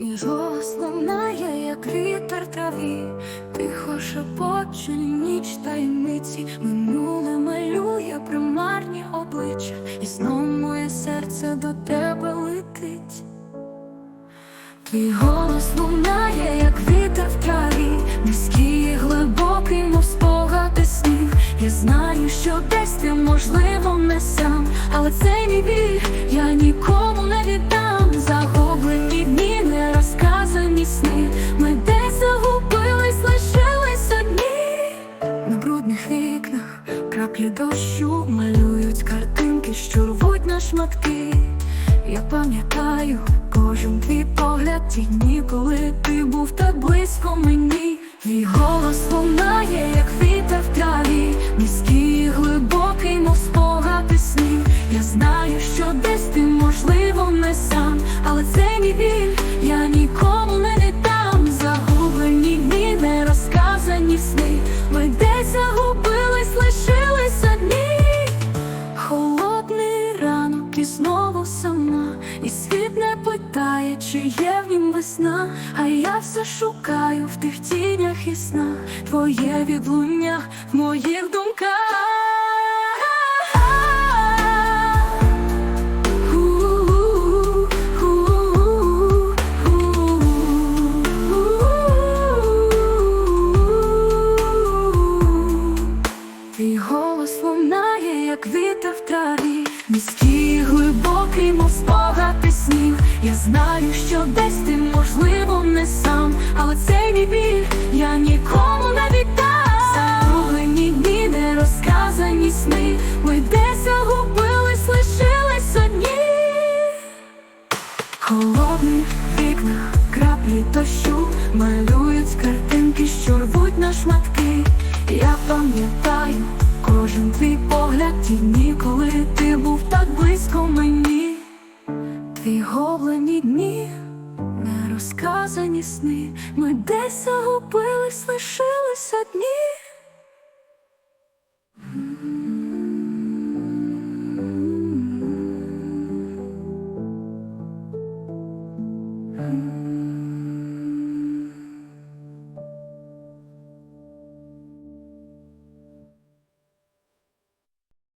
Голос лунає, як вітер траві, тихо шепоче ніч таємниці, минуле малює примарні обличчя, і знов моє серце до тебе летить. Твій голос лунає, як вітер в траві, низький глибокий, мов спогади снів. Я знаю, що десь ти, можливо, не сам, але цей мій біль я нікому не віддам. Краплі дощу малюють картинки, що рвуть на шматки. Я пам'ятаю кожен твій погляд, ті дні, коли ти був так близько мені. Твій голос лунає, як вітер в траві, низький глибокий, мов спогади снів. Я знаю, що і знову сама, і світ не питає, чи є в нім весна, а я все шукаю в тих тінях і снах, твоє відлуння в моїх думках. В траві, низький, і глибокий, мов спогади снів. Я знаю, що десь ти, можливо, не сам, але цей мій біль я нікому не віддам. Загублені дні, не розказані сни. Ми десь загубились, лишились одні. Холодних вікнах краплі дощу малюють картинки, що рвуть на шматки. Я пам'ятаю кожен твій погляд, ті розказані сни. Ми десь загубились, лишились одні. Mm-hmm.